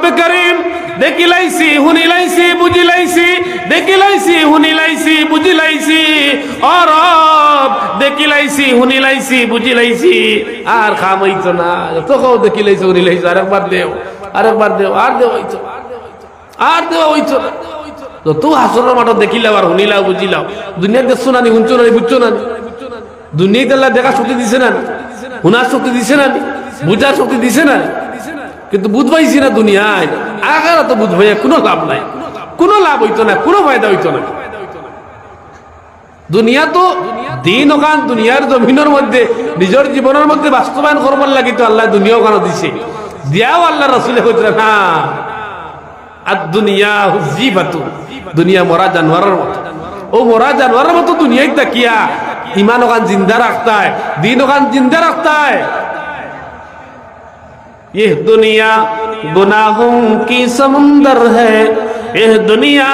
রব্বে করিম। দেখিলাইছি শুনিলাইছি বুঝিলাইছি দেখিলাইছি শুনিলাইছি বুঝিলাইছি ও রব দেখিলাইছি শুনিলাইছি বুঝিলাইছি আর খাম হইতো না। তো কও দেখিলাইছি শুনিলাইছি আরেকবার দেও আরেকবার দেও, আর দেও হইতো। আর দেওয়া হইতো না। তো হাসরের মাঠত দেখিলাও আর শুনিলাও বুঝিলাও দুনিয়ার দেখছ না নি, শুনছো না নি, বুঝছ না নি? দুনিয়াতে দেখা শক্তি দিছে না নি? শোনার শক্তি দিছে না নি? বুঝার শক্তি দিছে না? কিন্তু বুঝবাইছি না দুনিয়ায়। আগারা তো বুঝবাই কোনো লাভ নাই। কোনো লাভ হইতো না, কোনো ফায়দা হইতো না। দুনিয়া তো দিন ওখান দুনিয়ার জমিনের মধ্যে, নিজের জীবনের মধ্যে বাস্তবায়ন করবার লাগি তো আল্লাহ দুনিয়া ওখানে দিছে। দিয়াও আল্লাহ রসুলে হইতে না। আর দুনিয়া জিবাতু। দুনিয়া মরা জানোয়ারের মতো। ও মরা জানোয়ারের মতো দুনিয়ায় তাকিয়া। ইমান ওখান জিন্দা রাখতা है দিন ওখান জিন্দা রাখতা یہ دنیا گناہوں کی سمندر ہے یہ دنیا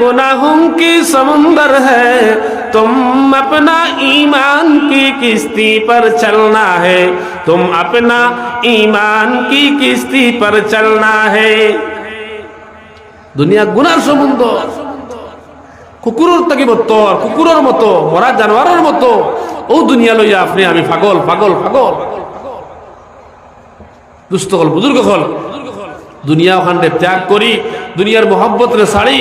گناہوں کی سمندر ہے تم اپنا ایمان کی کشتی پر چلنا ہے تم اپنا ایمان کی کشتی پر چلنا ہے দুনিয়া গুনার সম্বন্ধ কুকুরের তাকে বত্তর কুকুরের মতো মরা জানোয়ারের মতো ও দুনিয়া লইয়া আপনি আমি পাগল পাগল পাগল দুস্থ হল, বুজুর্গ হল। দুনিয়া ওখানে ত্যাগ করি, দুনিয়ার মোহব্বত রে সারি,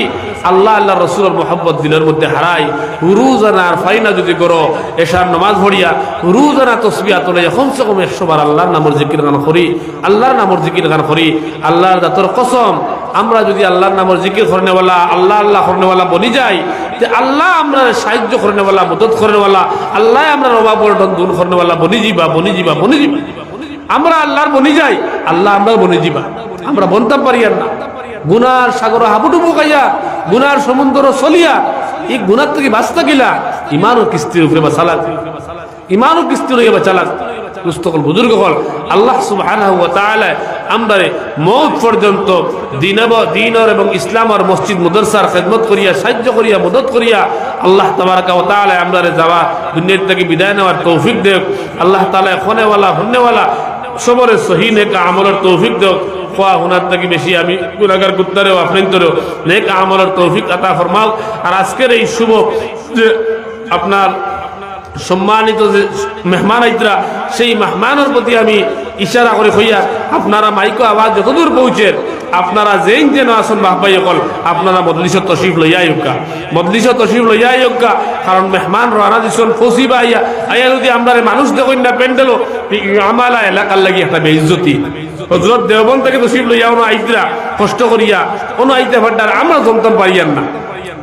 আল্লাহ আল্লাহ রসুলের মোহব্বত দিনের মধ্যে হারাই। রুজানা আর ফাইনা যদি করো, এশার নমাজ ভরিয়া রুজানা তসবিয়া তোলে কমসে কম একশো বার আল্লাহর নামর জিকির গান করি, আল্লাহর নামর জিকির গান করি, আল্লাহর দাতর কসম। আমরা যদি আল্লাহর নামর জিকির করনেওয়ালা, আল্লাহ আল্লাহ করনেওয়ালা বনি যাই যে আল্লাহ আমরা সাহায্য করনেওয়ালা, মদত করনেওয়ালা, আল্লাহ আমরা অভাব দূর করনেওয়ালা, বনি যাবা বনি যাবা বনি যাবা আমরা আল্লাহর বনি যাই, আল্লাহ আমরা বনি যাবা আমরা বনতাম পারি আর না। গুনার সাগর হাবুডুবু খাইয়া, গুনার সমুদ্র চলিয়া, এই গুনার থেকে বাঁচতে গিলা ইমানও কিস্তির উপরে বা চালাক। ইমানও কিস্তির হইয়া বা চালাক। পুস্তকল বুজুর্গ হল, আল্লাহ সুবহানাহু ওয়া তাআলা আমরারে পর্যন্ত দিনব, দিনর এবং ইসলামর মসজিদ, মাদ্রাসার খেদমত করিয়া, সাহায্য করিয়া, মদত করিয়া আল্লাহ তাবারাকা ওয়া তাআলা আমরারে যাওয়া, দুনিয়ার থেকে বিদায় নেওয়ার তৌফিক দেব আল্লাহ তাআলা খনেওয়ালা হন্নেওয়ালা সবরে সহি নেক আমলের তৌফিক দেও। খোয়া হুনার থেকে বেশি, আমি গুণাগার গুত্তারেও আপনান্তরেও নেক আমলের তৌফিক আতা ফরমাও। আর আজকের এই শুভ যে আপনার সম্মানিত যে মেহমান আইতরা, সেই মেহমানের প্রতি আমি ইশারা করে হইয়া আপনারা মাইকো আওয়াজ যতদূর পৌঁছেন আপনারা যেই যেন আসুন বাহবাই অকল, আপনারা মদলিশ তশিফ লইয়া ইয়োগা মদলিশ তশিফ লইয়া ইয়োগা কারণ মেহমান রানা দিছন ফসিবা আইয়া। আইয়া যদি আমরা মানুষ দেখুন না, প্যান্ডেলও আমালা এলাকার লাগি একটা বেইজ্জতি। হজরত দেওবন থেকে তশিফ লইয়া কোনো আইতরা কষ্ট করিয়া কোনো আইতে ভাড্ডার আমরা জমতাম পারিয়ান না।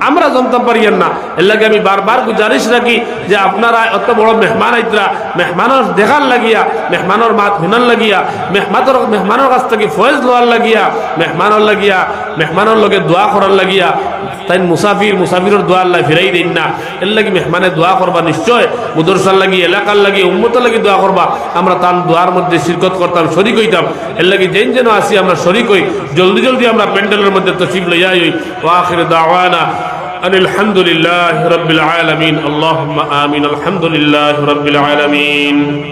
আমরা জমতাম পারিয়েন না। এর লাগে আমি বারবার গুজারিশ রাখি যে আপনারা অত বড় মেহমান আইতরা, মেহমানের দেখার লাগিয়া, মেহমানের মাত শুনার লাগিয়া মেহমানের মেহমানের কাছ থেকে ফয়েজ লোয়ার লাগিয়া, মেহমানের লাগিয়া, মেহমানের লগে দোয়া করার লাগিয়া তাই মুসাফির, মুসাফিরের দোয়া আল্লাহ ফিরাই দিন না। এর লাগি মেহমানে দোয়া করবা নিশ্চয়, মুদরসার লাগি, এলাকার লাগি, উম্মতের লাগি দোয়া করবা। আমরা তার দোয়ার মধ্যে শিরকত করতাম, শরিক হইতাম। এর লাগি যেন যেন আসি আমরা শরিক হই, জলদি জলদি আমরা প্যান্ডেলের মধ্যে তসিফ লইয়াই ওয়াখির দাওয়ানা أن الحمد لله رب العالمين اللهم آمين الحمد لله رب العالمين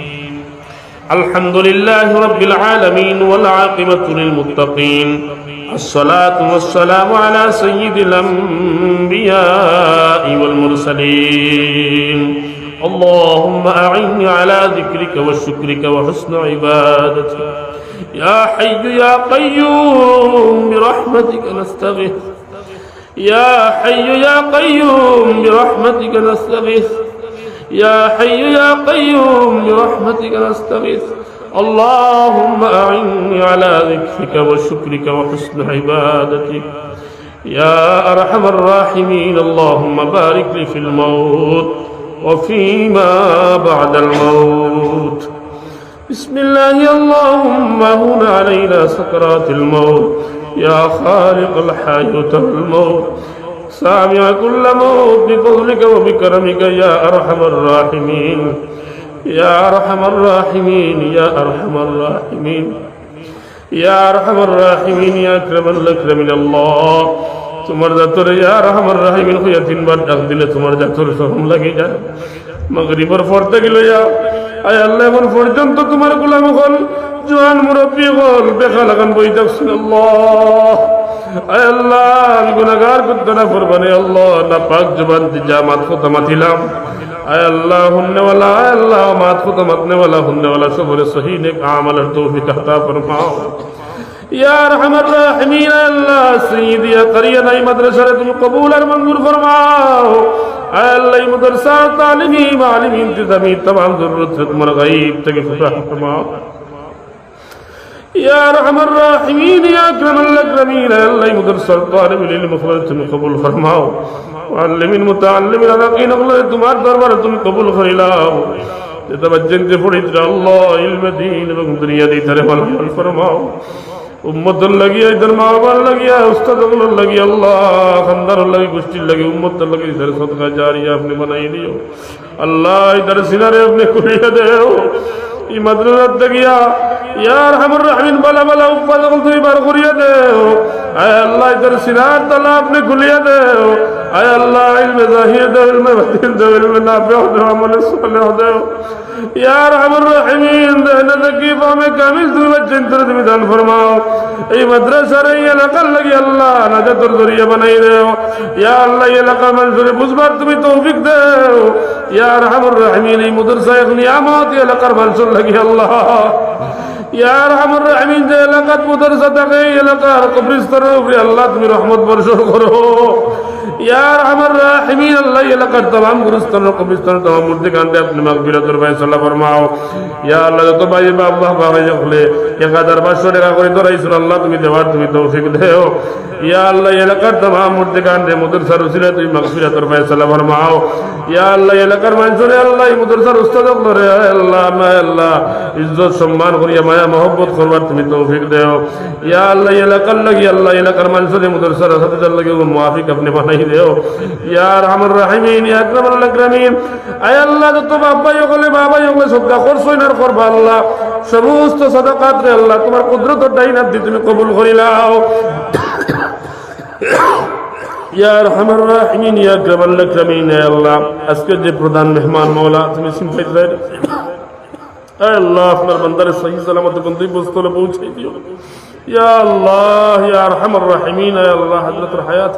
الحمد لله رب العالمين والعاقبة للمتقين الصلاة والسلام على سيد الأنبياء والمرسلين اللهم أعني على ذكرك وشكرك وحسن عبادتك يا حي يا قيوم برحمتك نستغيث يا حي يا قيوم برحمتك نستغيث. يا حي يا قيوم برحمتك نستغيث. اللهم أعني على ذكرك وشكرك وحسن عبادتك. يا أرحم الراحمين اللهم بارك لي في الموت وفيما بعد الموت. بسم الله اللهم هون علينا سكرات الموت. يا خالق الحياة والموت سامع كل موت بفضلك وبكرمك يا أرحم الراحمين يا أرحم الراحمين يا أرحم الراحمين يا أرحم الراحمين يا أكرم الأكرمين الله তোমার জাতরে ইয়া রহমান রাহিমিন হইয়া তিনবার ডাক দিলে তোমার জাতর সহম লাগে যায় মগরিবর পর থেকে লইয়া আয় আল্লাহ এখন পর্যন্ত তোমার গোলাম হল জোয়ান মুরব্বী হল বেখা লাগান বই দেখছেন আল্লাহ আয় আল্লাহ আমি গুনাগার করতে না ফরবানে আল্লাহ না পাক জবান যা মাত খোতা মাতিলাম আয় আল্লাহ হুন্নেওয়ালা আয় আল্লাহ মাত খোতা মাতনেওয়ালা হুন্নেওয়ালা সবরে সহি নেক আমালের তৌফিক আতা ফরমাও يا ارحم الراحمين يا الله سيدي يا قرينا مدرسة تم قبول اور منظور আল্লাহ মাদ্রাসা তালিমি আলিম ইন্তজামি तमाम जरूरत তোমার গায়ব থেকে ফুটা ফরমাও يا رحم الراحمين يا اكرم الاكرمين الله مدرس الطالب للعلم خلت قبول فرماও معلم متعلم رقين الله তোমার দরবারে তুমি কবুল করিলাও যে তবজ্জেন যে পড়িত্র আল্লাহ, ইলম দিন এবং দুনিয়া দিতারে ফল ফরমাও। উম্মতের লাগিয়া ইধার মা বাবার লাগিয়া উস্তাদগুলোর লাগিয়া আল্লাহ, খানদারের লাগি, গোষ্ঠীর লাগি, উম্মতের লাগি ইধার সদকা জারিয়া আপনি বানাই দিও আল্লাহ ইধার সিনারে আপনি খুলিয়ে দেও। এই মাদ্রাসার দেখিয়া ইয়ার হামর রাহমিন, বালা বালা উপাদক তুমি বার করিয়া দেও। আল্লাহ ইধার সিনার তালা আপনি খুলিয়া দেও। আয় আল্লাহ, ইলমে জাহির দেও ইলমে বাতিল দেও ইলমে নাফিয়া দেও আমলে সালেহ দেও ইয়ার হামুর রাহমিন দেহনে দেখি পামে কামিল তুমি বচ্চেন তোর তুমি দান ফরমাও। এই মাদ্রাসার এই এলাকার লাগি আল্লাহ নাজাতর জরিয়া বানাই দেও। ইয়া আল্লাহ, এই এলাকার মানুষের বুঝবার তুমি তৌফিক দেও। ইয়ার হামুর রাহমিন, এই মাদ্রাসা এক নিয়ামত এই এলাকার মানুষের লাগি আল্লাহ। ইয়ার হামুর রাহমিন, যে এলাকাত মাদ্রাসা থাকে এলাকার কবরস্থানের উপরে আল্লাহ তুমি রহমত বর্ষণ করো। ইয়ার আমার রাহিমিন, আল্লাহ এলাকার তমাম গুরুস্থান কবিস্থান তমাম মূর্তি কান্দে আপনি মাগফিরাতুর ভাই সাল্লাহ ফরমাও। ইয়া আল্লাহ, যত ভাই বাবা ভাই হলে এক হাজার পাঁচশো টাকা করে ধরাইছিল আল্লাহ, তুমি দেওয়ার তুমি তৌফিক দেও। ইয়া আল্লাহ এলাকার তমাম মূর্তি কান্দে মুদরসার উসিলে তুমি মাগফিরাতুর ভাই সাল্লাহ ফরমাও। ইয়া আল্লাহ এলাকার মানুষরে সাথে দেও। ইয়া আরহামুর রাহিমিন, ইয়া আকরামিন। আয় আল্লাহ যত বাবা হলে বাবা হলে সদকা করছই না করবা আল্লাহ। সমস্ত সাদাকাত রে আল্লাহ, তোমার কুদরত ডাইনাত দি তুমি কবুল করিলাও ইয়া আরহামুর রাহিমিন, ইয়া আকরামুল আকরামিন আল্লাহ। আজকে যে প্রধান মেহমান মাওলা, তুমি সিম্পাইজ আয় আল্লাহ, আপনার বান্দারে সহি সালামত গন্তব্য স্থলে পৌঁছে দিও। ইয়া আল্লাহ, ইয়া আরহামুর রাহিমিন আল্লাহ হযরতুল হায়াত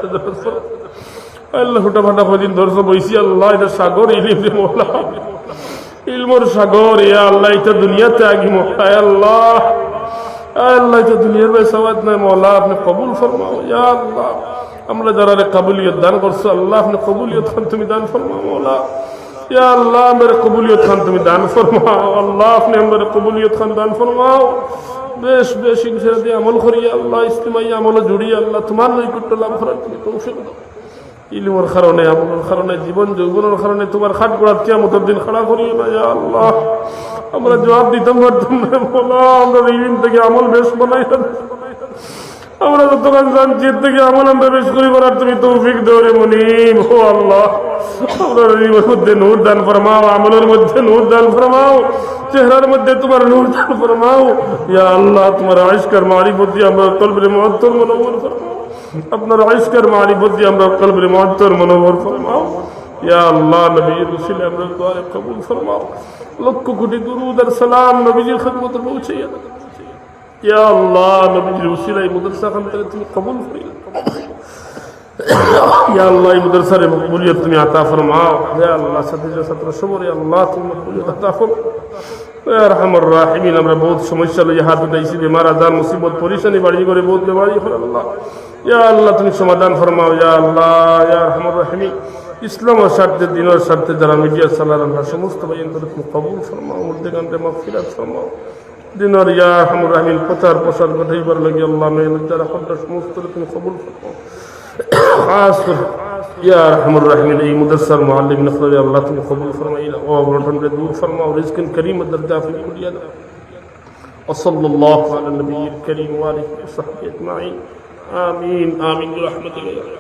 আল্লাহ হুটা ফাটা কদিন ধরছো বইছি, আল্লাহ, এটা সাগর আল্লাহ দুনিয়াতে আগি আল্লাহ কবুল ইয়া আল্লাহ। আমরা যারা দান করছ, আল্লাহ কবুলিয়ত খান, তুমি দান মোলা। আল্লাহ, আমার কবুলিয়ত খান, তুমি দান আল্লাহ কবুলিয়ত খান, দান বেশ বেশ আমল করিয়া আল্লাহ জুড়িয়ে আল্লাহ, তোমার নৈকট্য লাভ করার তুমি তৌফিক দাও। ইলমের কারণে, আমলের কারণে জীবন যৌবনের কারণে তোমার খাট গোড়ার কিয়ামতের দিন খাড়া করিও না আল্লাহ। আমরা জবাব দিতাম পারতাম না আমরা ইলিম থেকে আমল বেশ বানাই আমরা যতক্ষণ জানছি থেকে আমল আমরা বেশ করি করার তুমি তৌফিক দৌড়ে মনিম, ও আল্লাহ। আমরা ইলমের মধ্যে নূর দান ফরমাও, আমলের মধ্যে নূর দান ফরমাও, চেহারার মধ্যে তোমার নূর দান ফরমাও। ইয়া আল্লাহ, তোমার আইসকার মারিফত দিয়ে আমরা কলবরে মহত্তর মনোমন ফরমাও আপনার আইসকার মারিফত দিয়ে আমরা কলবরে মহত্তর মনোমন ফরমাও। ইয়া আল্লাহ নবী রসুল আমরা দোয়ারে কবুল ফরমাও। লক্ষ কোটি দুরুদ আর সালাম নবীজির খেদমতে দাও ইয়া আল্লাহ নবীজির উসিলাই মাদ্রাসা খান থেকে তুমি কবুল করিও ইয়া আল্লাহ, এই মাদ্রাসার মকবুলিয়ত তুমি আতা ফরমাও। ইয়া আল্লাহ, সাথে ছাত্র সবরে আল্লাহ, তুমি মকবুলিয়ত আতা ফরমাও। আরহামুর রাহিমিন, আমরা বহুত সমস্যা লইয়া হাত মুসিবত, পরিশানি বাড়ি করে বহুত বেমারি হল আল্লাহ। ইয়া আল্লাহ তুমি সমাধান ফরমাও ইয়া আল্লাহ ইয়া আরহামুর রাহিমিন ইসলামের স্বার্থে দিনের স্বার্থে যারা মিডিয়া চালার আমরা সমস্ত ভাইয়ের তুমি কবুল ফরমাও মধ্যে গানতে মাফিরাত ফরমাও দিনের ইয়া আরহামুর রাহিমিন প্রচার প্রসার ঘটাইবার লাগি আল্লাহ মেহনত যারা করতে সমস্ত তুমি কবুল ফরমাও খাস করে ইয়া আরহামুর রাহিমিন এই মুদসর মুআল্লিম নফর আল্লাহ তুমি কবুল ফরমাইলা ও বড় দূর ফরমাও রিজকিন করিম দরজা ফি কুলিয়া وصلى الله على النبي الكريم وآله وصحبه أجمعين আমিন আমিন রহমতুল্লাহ